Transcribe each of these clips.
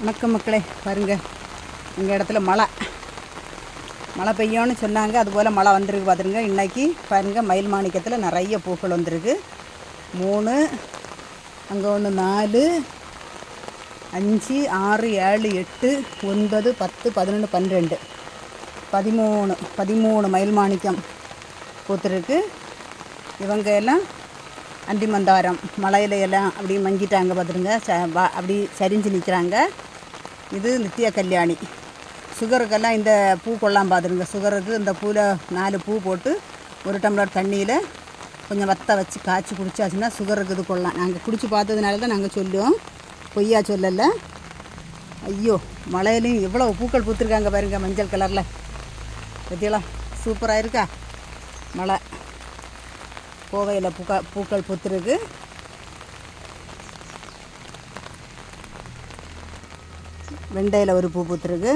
வணக்கம் மக்களே பாருங்க. எங்கள் இடத்துல மழை. மழை பெய்யும்னு சொன்னாங்க. அதுபோல் மழை வந்திருக்கு பார்த்துருங்க இன்னைக்கு பாருங்க மயில் மாணிக்கத்தில் நிறைய பூக்கள் வந்திருக்கு. மூணு அங்கே ஒன்று நாலு அஞ்சு ஆறு ஏழு எட்டு ஒன்பது பத்து பதினொன்று பன்னிரெண்டு. பதிமூணு பதிமூணு மயில் மாணிக்கம் பூத்துருக்கு. இவங்க எல்லாம் அண்டி மந்தாரம் மலையில எல்லாம் அப்படி மங்கிட்டாங்க பார்த்துருங்க ச வா- அப்படி சரிஞ்சு நிற்கிறாங்க இது நித்திய கல்யாணி. சுகருக்கெல்லாம் இந்த பூ கொள்ளலாம் பார்த்துருங்க சுகருக்கு இந்த பூவில் நாலு பூ போட்டு ஒரு டம்ளர் தண்ணியில் கொஞ்சம் வத்த வச்சு காய்ச்சி குடிச்சாச்சுன்னா சுகருக்கு இது கொள்ளலாம். நாங்கள் குடிச்சு பார்த்ததுனால தான் நாங்கள் சொல்லுவோம். பொய்யா சொல்லலை. ஐயோ மலையிலையும் எவ்வளோ பூக்கள் பூத்துருக்காங்க பாருங்க மஞ்சள் கலரில். பற்றியெல்லாம் சூப்பராக இருக்கா? மழை கோவையில் பூக்கா பூக்கள் பூத்துருக்கு. வெண்டையில் ஒரு பூ பூத்துருக்கு.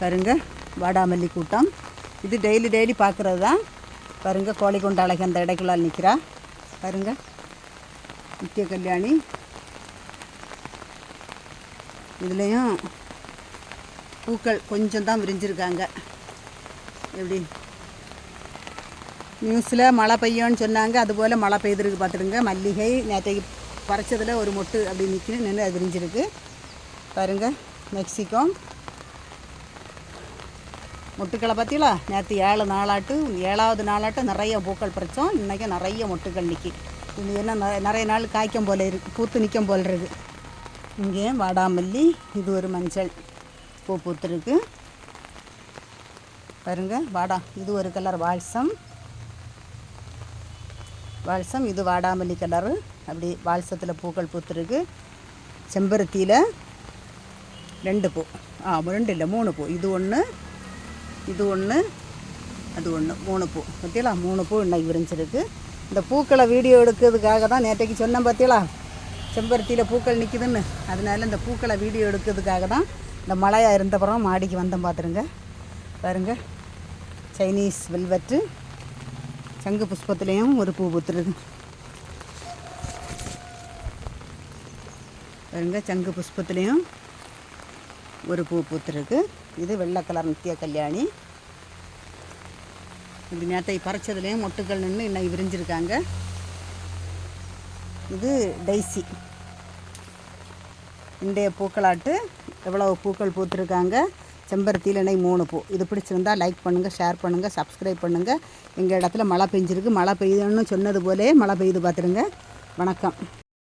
பாருங்க வாடாமல்லி கூட்டம். இது டெய்லி டெய்லி பார்க்குறது தான். பாருங்க கோழிக்கொண்ட அழகி அந்த இடைக்குள்ளால் நிற்கிறா பாருங்க நித்திய கல்யாணி. இதுலேயும் பூக்கள் கொஞ்சம் தான் விரிஞ்சிருக்காங்க. எப்படி? நியூஸில் மழை பெய்யும்னு சொன்னாங்க. அதுபோல் மழை பெய்திருக்கு பார்த்துருங்க மல்லிகை நேற்றைக்கு பறைச்சதில் ஒரு மொட்டு அப்படி நிற்கணும் நின்று அது விரிஞ்சிருக்கு. பாருங்க மெக்சிகோ. மொட்டுக்களை பார்த்தீங்களா? நேற்று ஏழு நாளாட்டு ஏழாவது நாளாட்டு நிறைய பூக்கள் பறித்தோம் இன்றைக்கி நிறைய மொட்டுக்கள் நிற்கி இது என்ன நெ- நிறைய நாள் காய்க்கும் போல இருக்கு பூத்து நிற்கும் போல் இருக்கு. இங்கே வாடாமல்லி இது ஒரு மஞ்சள். பூ பூத்துருக்கு. பாருங்க வாடா இது ஒரு கலர் வால்சம். வால்சம் இது வாடாமல்லி கலரு அப்படி வால்சத்தில் பூக்கள் பூத்துருக்கு. செம்பருத்தியில் ரெண்டு பூ. ஆ ரெண்டு இல்லை மூணு பூ. இது ஒன்று இது ஒன்று அது ஒன்று மூணு பூ. பார்த்தீங்களா மூணு பூ இன்னைக்கு விரிஞ்சிருக்கு. இந்த பூக்களை வீடியோ எடுக்கிறதுக்காக தான் நேற்றைக்கு சொன்னேன் பார்த்தீங்களா செம்பருத்தியில் பூக்கள் நிற்குதுன்னு அதனால இந்த பூக்களை வீடியோ எடுக்கிறதுக்காக தான் இந்த மழையாக இருந்தப்புறம் மாடிக்கு வந்தோம் பார்த்துருங்க பாருங்க. Chinese velvet. சங்கு புஷ்பத்துலேயும் ஒரு பூ பூத்துருது பாருங்க சங்கு புஷ்பத்துலேயும் ஒரு பூ பூத்துருக்கு. இது வெள்ளை கலர் நித்திய கல்யாணி. இது நேற்றை பறிச்சதுலேயும் மொட்டுக்கள் நின்று இன்னைக்கு விரிஞ்சிருக்காங்க. இது டைசி. இன்றைய பூக்களாட்டு எவ்வளவு பூக்கள் பூத்துருக்காங்க? செம்பருத்தியில் இன்னைக்கு மூணு பூ. இது பிடிச்சிருந்தா லைக் பண்ணுங்கள் ஷேர் பண்ணுங்கள் சப்ஸ்கிரைப் பண்ணுங்கள் எங்கள் இடத்துல மழை பெஞ்சிருக்கு. மழை பெய்யுதுன்னு சொன்னது போலே மழை பெய்யுது பார்த்துருங்க. வணக்கம்.